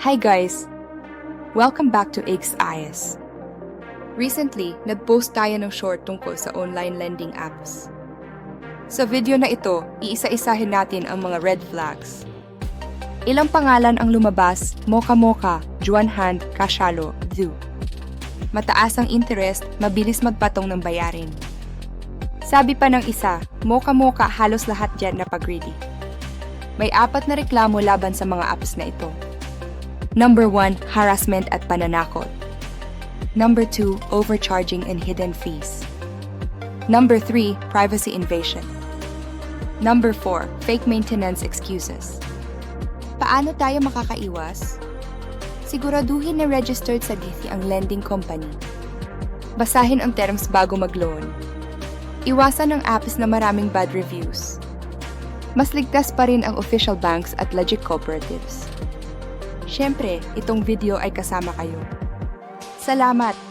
Hi guys! Welcome back to XIS. Recently, nag-post tayo ng short tungkol sa online lending apps. Sa video na ito, iisa-isahin natin ang mga red flags. Ilang pangalan ang lumabas, Mocha Mocha, Juan Hand, Kashalo, Zoo. Mataas ang interest, mabilis magpatong ng bayarin. Sabi pa ng isa, Mocha Mocha halos lahat dyan na pag-ready. May apat na reklamo laban sa mga apps na ito. Number 1, harassment at pananakot. Number 2, overcharging and hidden fees. Number 3, privacy invasion. Number 4, fake maintenance excuses. Paano tayo makakaiwas? Siguraduhin na registered sa DITI ang lending company. Basahin ang terms bago mag-loan. Iwasan ang apps na maraming bad reviews. Mas ligtas pa rin ang official banks at legit cooperatives. Siyempre, itong video ay kasama kayo. Salamat!